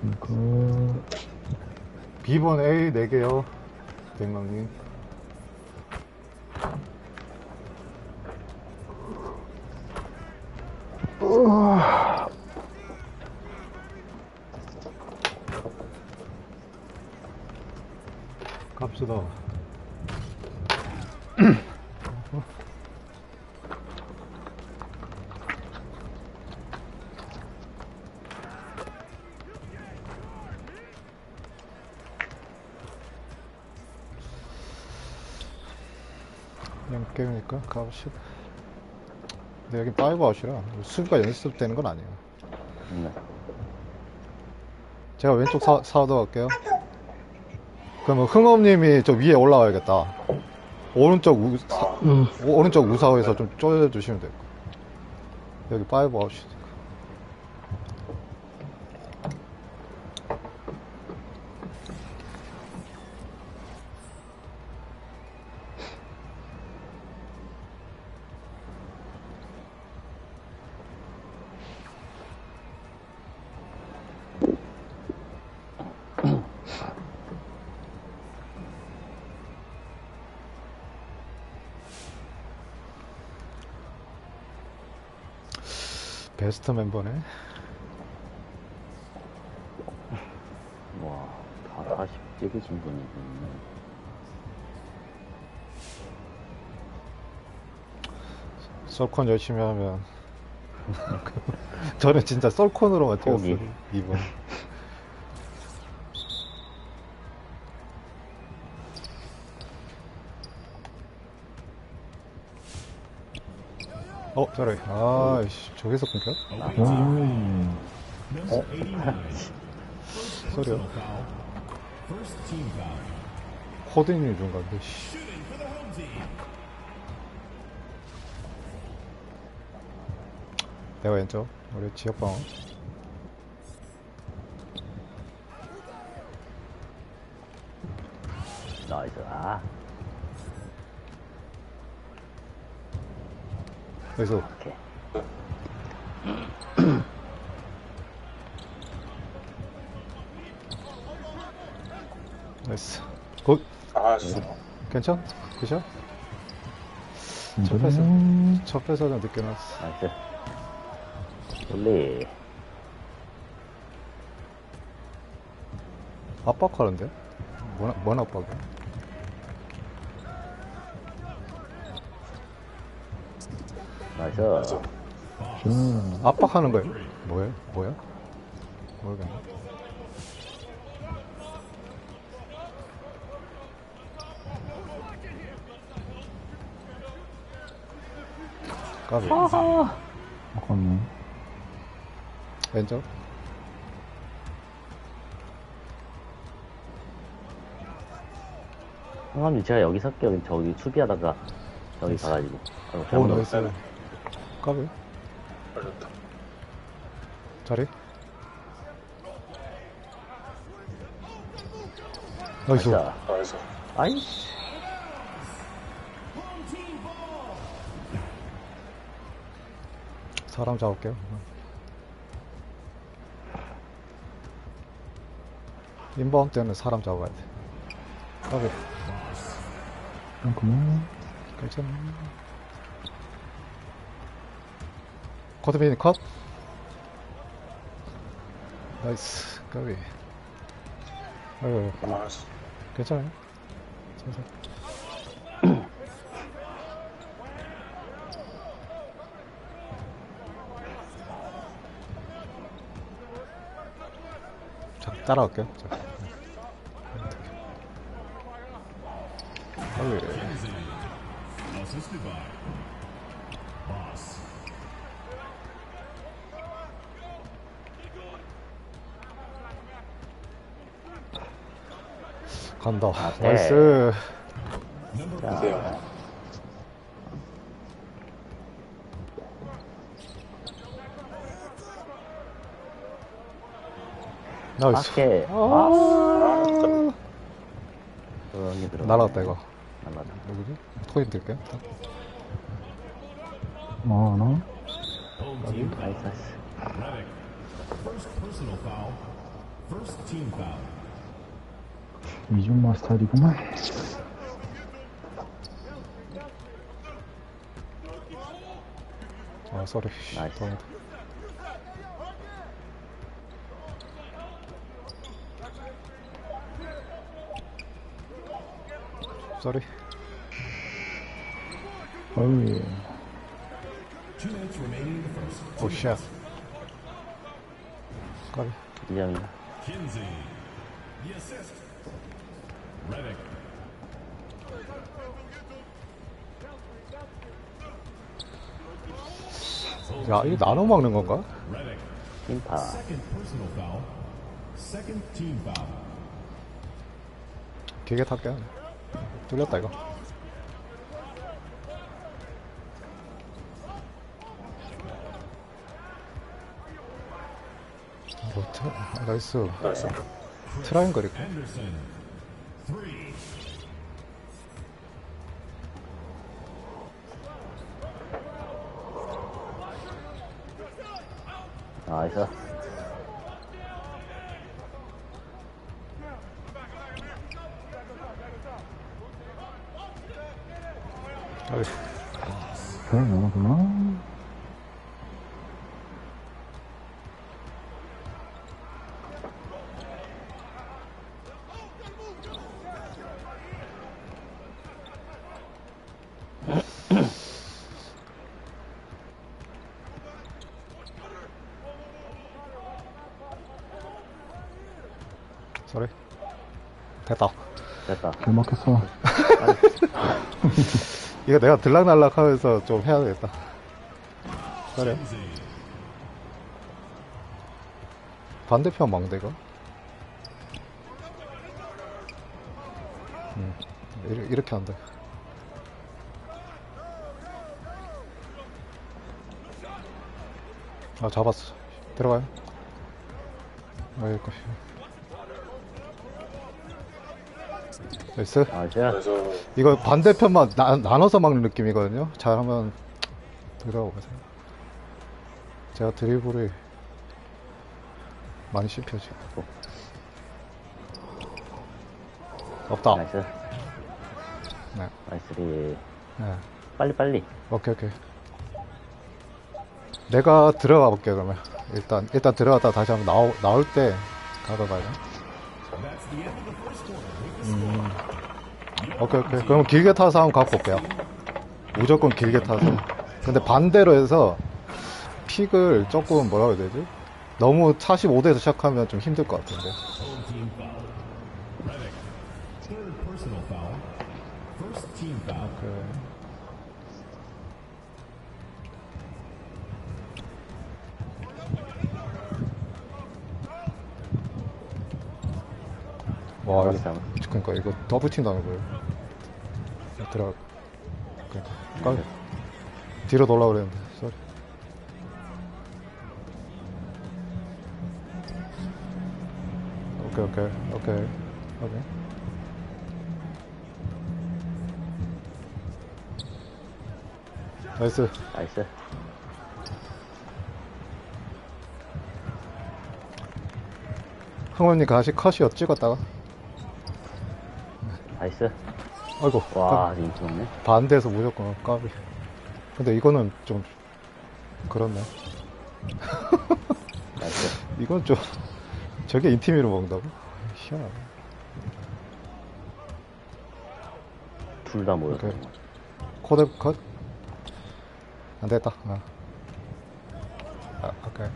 안녕하십니까. B번 A 4개요. 대망님. 갑시다. 게임이니까 가봅시다. 근데 여기 파이브 아웃이라 수비가 연습되는 건 아니에요. 네. 제가 왼쪽 사, 사우더 갈게요. 그러면 흥업님이 저 위에 올라와야겠다. 오른쪽 우, 사, 음. 오- 오른쪽 우사에서 좀 쪼여주시면 돼요. 여기 파이브 아웃이. 베스트 멤버네. 와, 다 40 찍으신 분이 있네. 썰콘 열심히 하면. 저는 진짜 썰콘으로만 포기. 뛰었어요. 이번. 어, 저래. 아이씨, 저기서 끊겨? 음. 어? 소리요. 코딩이 준 건데, 씨. 내가 왼쪽, 우리 지역방어. 오케이. 나이스. 굿. 아, 진짜. 괜찮? 그죠? 음. 첫 회사는 늦게 나왔어. 나이스. 돌리. 압박하는데? 뭔, 뭔 압박이야? 나이스. 음. 압박하는 거예요? 뭐예요? 뭐야? 모르겠네. 까비. 아깝네. 왼쪽? 형님, 제가 여기 살게요. 저기 수비하다가 여기 가가지고. 오, 나이스. 까비. 걸렸다. 자리? 나이스. 자, 나이스. 아이씨. 사람 잡을게요. 인바운드 때는 사람 잡아야 돼. 까비. 잠깐만. 괜찮아. 쿼드빈 컷. 나이스. 까비. 아유, 나이스. 괜찮아요. 천천히. 자, 따라갈게요. 자. 아유, 간다. 네. 나이스. 보세요. 나이스. 밖에. 아, 어, 조용히 들어. 날아갔다, 이거. 날아갔다. 누구지? 코인 들게요. 뭐 하나? 여기. 나이스, 나이스. 이준마 스타일이구만. 아, 쏘리. 나이스. 동이다. 쏘리. 어이. 오, 샷. 까비. 이점이 다. 야, 이거 나눠 먹는 건가? 팀파. 길게 탈게. 뚫렸다, 이거. 로트? 아, 나이스. 나이스. 트라이앵글이고. 나이스. 아이, 그래, 너무구나. 쏘리. 됐다. 먹겠어. 이거 내가 들락날락 하면서 좀 해야 되겠다. 그래. 반대편 망대가? 음, 이렇게, 돼. 아, 잡았어. 들어가요. 아이고, 나이스. 그래서 이거 반대편만 나, 나눠서 막는 느낌이거든요. 잘하면 들어가 보세요. 제가 드리블이 많이 씹혀지. 없다. 나이스. 네. 나이스. 네. 빨리, 빨리. 오케이 오케이. 내가 들어가 볼게 그러면. 일단 일단 들어갔다 다시 한번 나오, 나올 때 가져가야 돼. 음. 오케이 오케이. 그럼 길게 타서 한번 갖고 올게요. 무조건 길게 타서. 근데 반대로 해서 픽을 조금 뭐라고 해야 되지? 너무 45대에서 시작하면 좀 힘들 것 같은데. 오케이. 와, 나이스. 그러니까 이거 더블팀 당한 거예요. 들어가. 그러니까 깔 뒤로 돌라 그랬는데, 쏘리. 오케이, 오케이, 오케이, 오케이. 나이스. 나이스. 형님 다시 컷이요 찍었다가. 나이스. 아이고. 와, 인기 없네. 반대에서 무조건 까비. 근데 이거는 좀 그렇네. 나이스. 이건 좀 저게 인티미로 먹는다고? 희한하네. 둘다 모였어. 오케이. 코드 컷? 안 됐다. 아. 아, 오케이.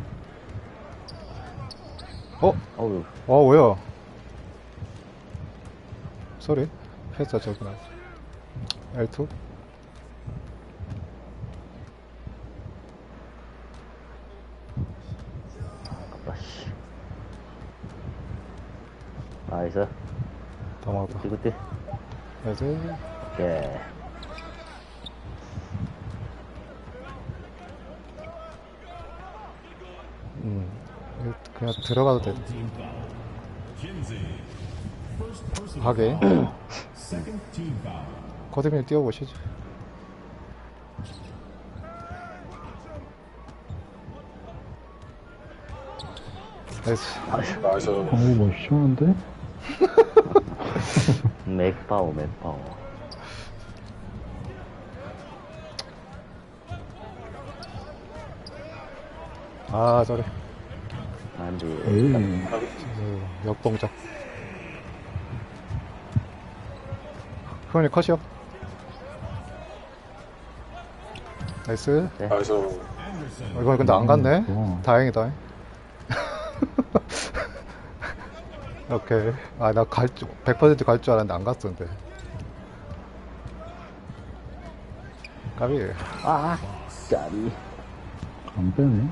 어? 어우, 어, 뭐야? 소리? 패스 저구나. L2? 아깝다, 씨. 나이스. 다 먹었다. 굿띠, 나이스. 오케이. 음. 이거 그냥 들어가도 돼. 하게. 코드민이 뛰어보시죠. 나이스. 나이스. 어, 뭐, 시원한데? 맥파워, 맥파워. 아, 저래. 안 돼. 에이, 그 역동작. 후원이 컷이요. 나이스. 나이스. 어, 이거 근데 안 갔네. 좋아. 다행이다. 오케이. 아, 나 갈, 줄, 100%갈 줄 알았는데 안 갔어, 근데. 까비. 아, 까리. 안 빼네.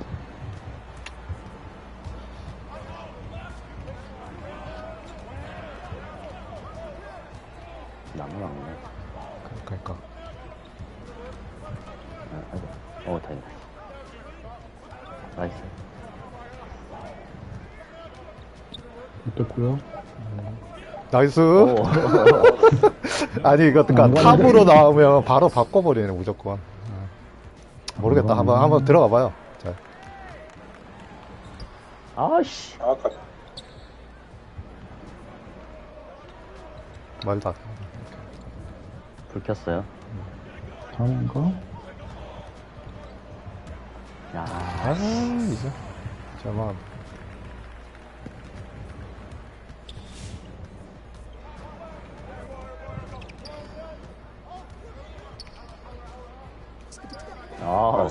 나이스. 오. 아니, 이거, 그니까, 안 탑으로 나오면 바로 바꿔버리네, 무조건. 어. 모르겠다. 한번, 한번 들어가 봐요. 자, 아씨. 아까 말도 안불 켰어요. 다음인가? 야, 아, 이제. 잠깐만.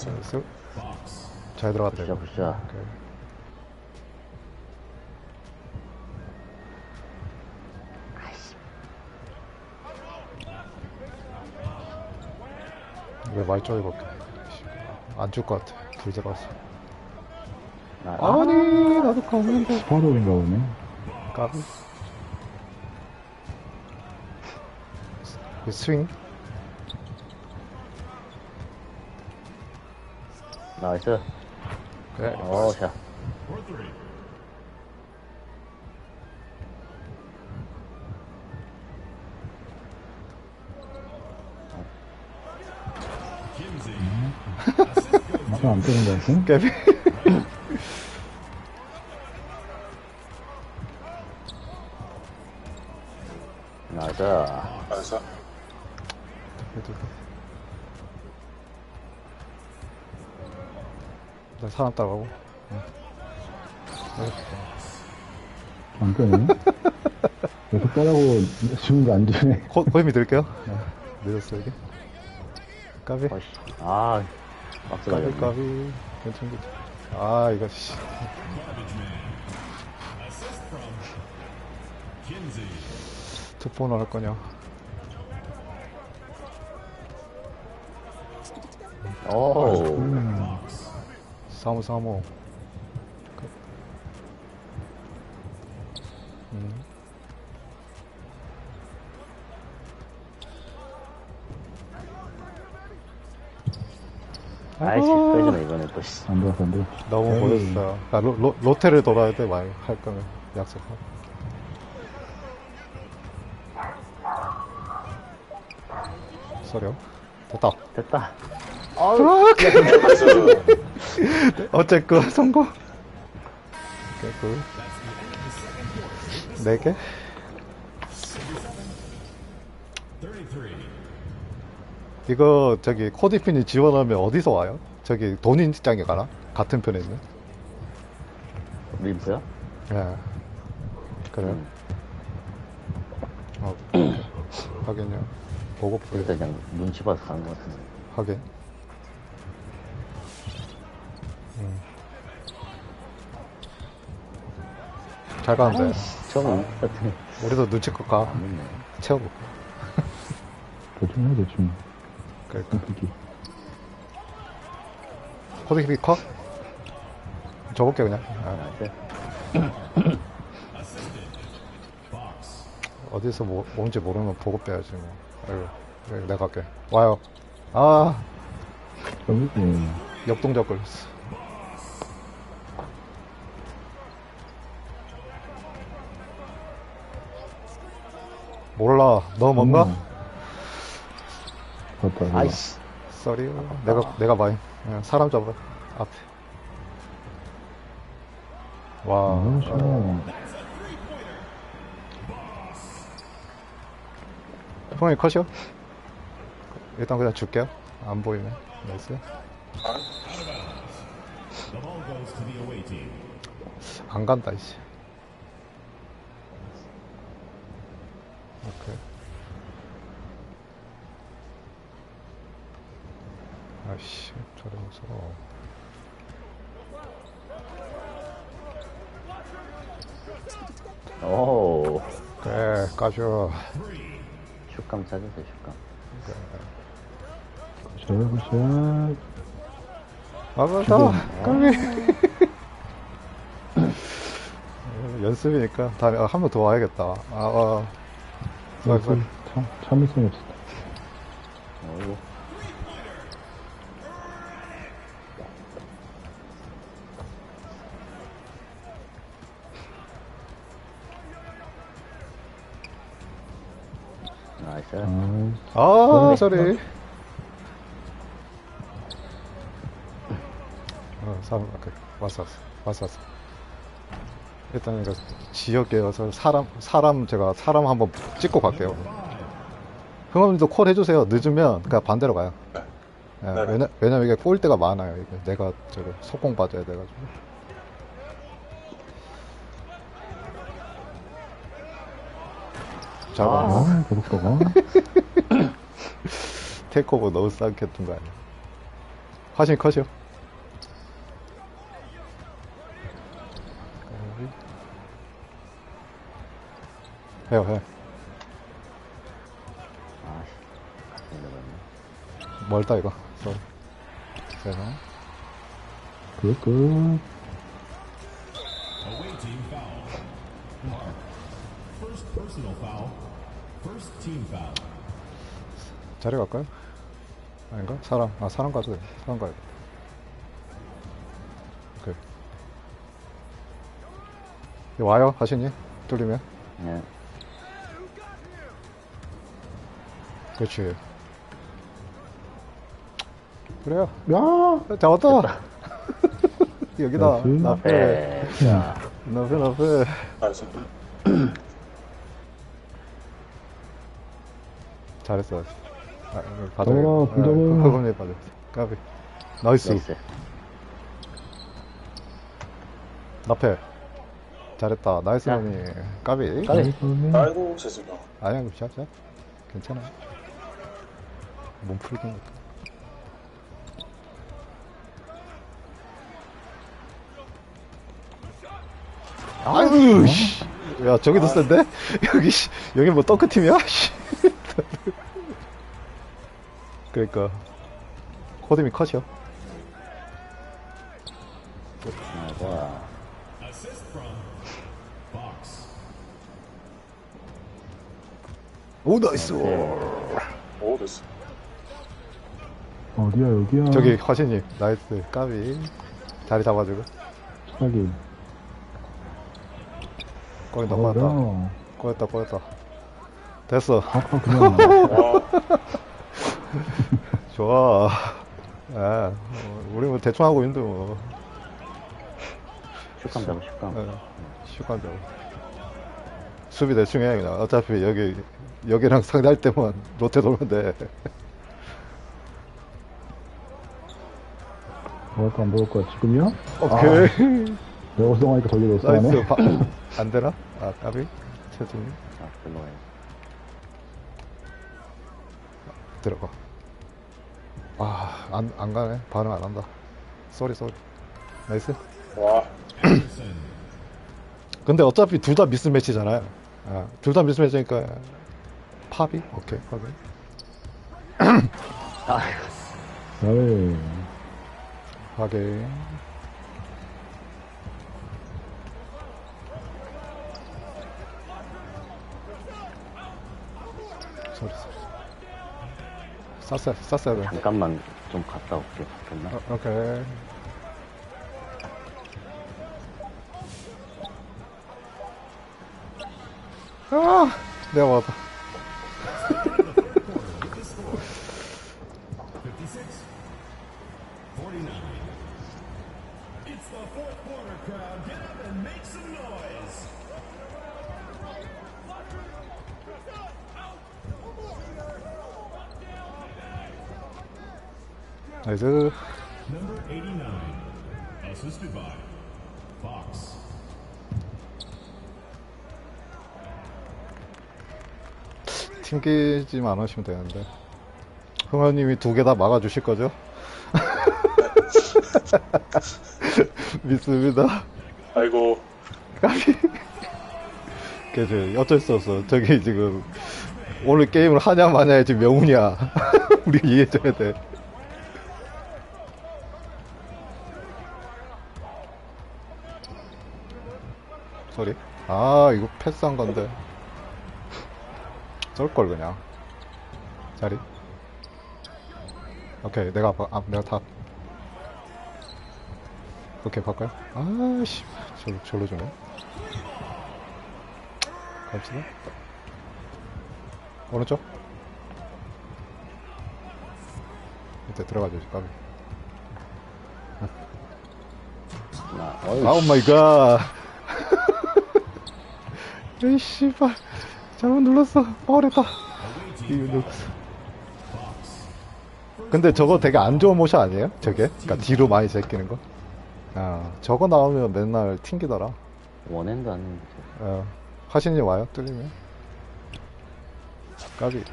나이스. 나이스. 잘 들어갔다, 굿샷, 이거. 굿샷. 오케이. 왜 말ጮ이 볼게. 안줄것 같아. 불 들어왔어. 나, 아니, 나도 가는데. 스파로인가 보네. 까비. 그 스윙. 나이스. 그래. 어, 샷. 진짜 안 빼는 거 같아? 깨비. 사람 따라가고. 안 빼네. 계속 빼라고 주는 거안 주네. 코, 코임이 들게요. 네. 늦었어, 이게. 까비. 아, 박스 까비, 가졌네. 까비. 괜찮, 괜찮. 아, 이거, 씨. 투포는 할 거냐. 오, 음, 사무, 사무. 음. 아이씨, 아이고. 빼주네, 이번에 또, 씨. 안 들어서 안 돼. 너무 에이. 보냈어요. 아, 로, 로, 로테를 돌아야 돼, 말, 할 거면. 약속하고. 소려. 됐다. 됐다. 나이스. 어쨌건 성공. 개꿀. 네 개? 이거 저기 코디핀이 지원하면 어디서 와요? 저기 돈인장에 가나? 같은 편에 있는? 림프요? 예. 그래요? 음. 어, 하긴요. 보고 일단 그냥 눈치 봐서 가는 것 같은데. 하긴. 음. 잘 가는데. 저거 같은 우리도 눈치껏 가. 안 있네. 채워볼까. 대충 해, 대충. 그러니까. 끊기. 코드키비 커? 줘볼게, 그냥. 아, 나이스. 어디서 뭐, 뭔지 모르면 보고 빼야지, 뭐. 아이고, 여기 내가 갈게. 와요. 아. 역동작 걸렸어. 몰라. 너 뭔가? 음. 맞다, 이거. 아이씨. 쏘리. 내가, 내가 많이. 그냥 사람 잡아. 앞에. 와. 너무 싫어. 형이 컷이요? 일단 그냥 줄게요. 안 보이면. 나이스. 안 간다, 이씨. 오케이. 아이씨, 저러면서. 오, 그래, 까줘. 슛감 찾으세요, 슛감. 굿샷, 굿샷. 아, 맞다. 까미. 연습이니까 다음에 한 번 더 와야겠다. 아, 아. sorry, sorry. 참, 참을성이 없었다. 어 아, 아, 네. 소리. 어, 사람, 오케이. 왔어, 왔어. 왔어, 왔어. 일단 이거 지역이어서 사람, 사람, 제가 사람 한번 찍고 갈게요. 흥엄님도 콜 해주세요. 늦으면 그냥 반대로 가요. 네. 예, 네. 왜냐, 왜냐면 이게 꼬일 때가 많아요. 이게 내가 저를 속공 빠져야 돼가지고. 잡아. 아, 떠가. 테이크오버 너무 싸게 했던 거 아니야? 화신 컷이요? 해요, 해. 아씨. 멀다, 이거. 쏘리. team foul. 자리 갈까요? 아닌가? 사람, 아, 사람 가도 돼. 사람 가야 돼. 오케이. 와요, 하신이? 뚫리면? 예. 그렇지. 그래요. 야! 잡았다. 여기다. 나페. 네. 자, 나페, 나페. 잘했어. 아. 잡아라, 공 잡아. 허금이 받아. 까비. 나이스. 나이스. 나페. 잘했다. 나이스 자. 형이. 까비. 까비. 아이고, 죄송해요. 아니야, 그 샷, 샷. 괜찮아. 몸 풀긴 것도. 아유, 씨. 야, 저기도 센데? 여기, 씨. 여기 뭐 덩크팀이야? 씨. 그러니까. 코드미 컷이요. Fox. 오, 나이스. 오, 됐어. 어디야, 여기야. 저기, 화신님. 나이스. 까비. 자리 잡아주고. 어, 넘어갔다. 뭐야. 꼬였다, 꼬였다. 됐어. 아까 그냥. 와, 좋아. 아, 어, 우리 뭐 대충 하고 있는데 뭐. 슛감 잡아, 슛감. 어, 시간적으로. 수비 대충 해, 그냥. 어차피 여기, 여기랑 상대할 때만 로테 돌면 돼. 먹을 거안 먹을 거야, 지금이야? 오케이. 내가 우승하니까 돌리고 나이스. 있어. 바, 안 되나? 아, 까비? 체중이. 아, 들어가요. 들어가. 아, 안, 안 가네. 반응 안 한다. 쏘리, 쏘리. 나이스. 와, 근데 어차피 둘 다 미스매치잖아요. 아, 둘다 미스매치니까 팝이? 오케이, 팝이. 아, 에이. 확인. 소리, 소리. 쌌어야, 쌌어야 돼. 잠깐만 좀 갔다 올게. 됐나? 어, 오케이. 아, 내가 먹었다. 나이스. Number 89. Assisted by Fox. 튕기지만 않으시면 되는데. 흥화님이 두 개 다 막아주실 거죠? 믿습니다. 아이고, 까비. 그죠. 어쩔 수 없어. 저기 지금 오늘 게임을 하냐 마냐의 지금 명운이야. 우리 이해줘야 돼. 소리? 아 이거 패스한 건데. 쏠걸 그냥. 자리. 오케이 내가 바, 아 내가 탑. 오케이 바꿔요. 아씨 절로 절로 주네. 갑시다. 오른쪽. 이때 들어가죠, 까비. 나, 어이, 아우 마이 갓. 에이, 씨발. 잘못 눌렀어. 파울했다. 이거 눌렀어. 근데 저거 되게 안 좋은 모션 아니에요? 저게? 그니까 뒤로 많이 제끼는 거? 아, 저거 나오면 맨날 튕기더라. 원핸드 하는 거. 어, 화신이 와요? 뚫리면? 까비.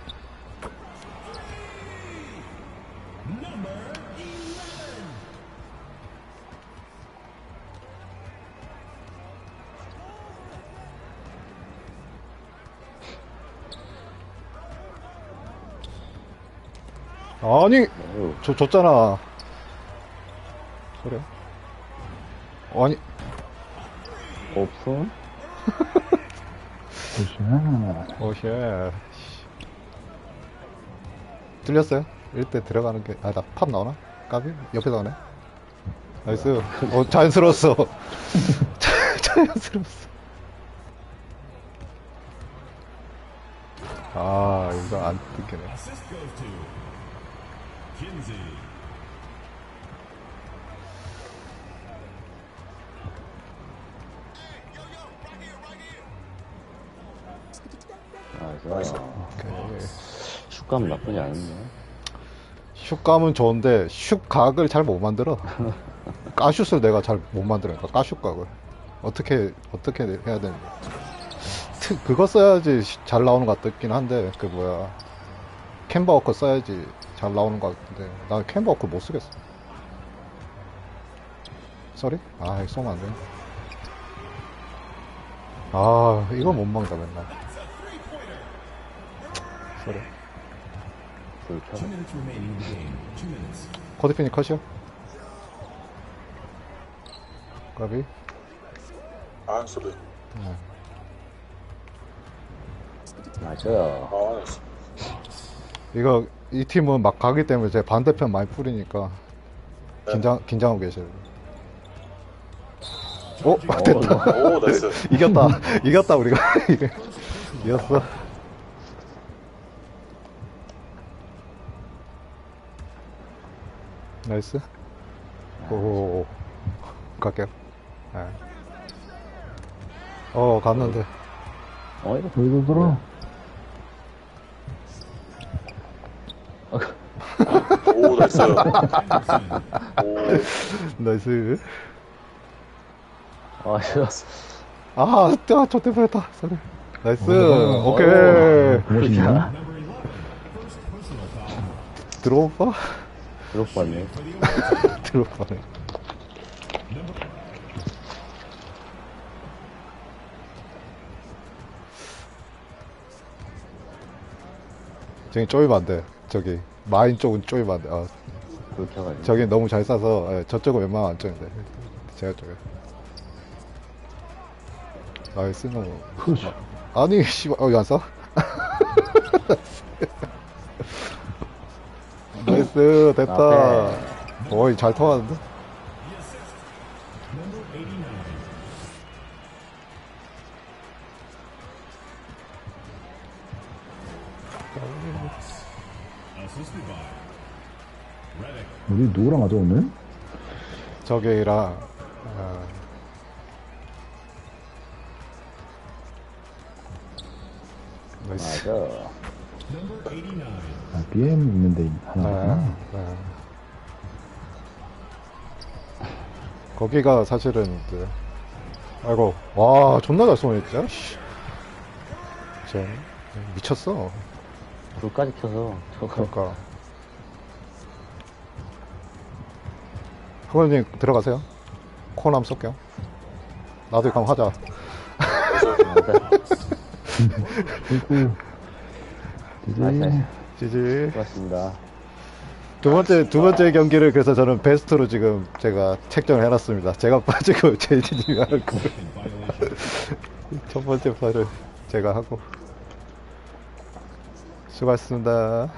아니, 저, 줬잖아. 그래. 아니, 오픈? 굿샷. 오쉣. 뚫렸어요? 1대 들어가는 게, 아, 나팝 나오나? 까비? 옆에 나오네? 나이스. 어, 자연스러웠어. 자- 자연스러웠어. 아, 이거 안 뜯기네. Kinsey. 아, 오케이. 슛감 나쁘지 않은데. 슛감은 좋은데, 슛각을 잘 못 만들어. 까슛을 내가 잘 못 만들으니까, 까슛각을. 어떻게, 어떻게 해야 되는지. 트- 그거 써야지 시- 잘 나오는 것 같긴 한데, 그 뭐야. 캔버워커 써야지 잘 나오는 것 같은데, 나 캔버워커 못 쓰겠어. 쏘리? 아, 이거 쏘면 안 돼. 아, 이거 못 먹는다, 맨날. 쏘리. 불편. 코드핀이 컷이요? 까비? 아, 소리. 맞아요. 아, 나 이거 이 팀은 막 가기 때문에 제 반대편 많이 뿌리니까 긴장 긴장하고 계셔요. 오 됐다. 오, 나이스. 이겼다. 이겼다 우리가 이겼어. 나이스. 오 갈게요. 네. 어 갔는데 어, 이거 들어. 오, 나이스. 오, 나이스. 아, 이거. 아, 아, 저 때문에 했다. 쏘리. 나이스. 어, 오케이. 멋있네. 야, Number 11. First personal foul. 들어오빠? 봤네. 들어오빠네. 저기 쪼이면 안 돼. 저기, 마인 쪽은 쪼이면 안 돼. 아, 불켜가지고. 저기 너무 잘 싸서, 예, 저쪽은 웬만하면 안 쪼인데. 제가 쪽에. 나이스, 너. 푸시. 아니, 씨발, 어, 이거 안 써? 나이스, 됐다. 어이, 잘 통하는데? 우리 누구랑 하죠, 오늘? 저기랑, 아. 나이스. 맞아. Number 89. 아, BM 있는데 하나 네, 있구나. 네. 거기가 사실은 이제 아이고 와 존나 잘 쏘네 진짜 씨. 쟤 미쳤어 불까지 켜서 저거 그러니까 후보님 들어가세요 코남 쏠게요 나도 이거 한번 하자. 아이고. 맞아요. 이제 지지 고맙습니다. 두 번째 두 번째 경기를 그래서 저는 베스트로 지금 제가 책정을 해놨습니다 제가 빠지고 제이디님이 하고 첫 번째 판을 제가 하고 수고하셨습니다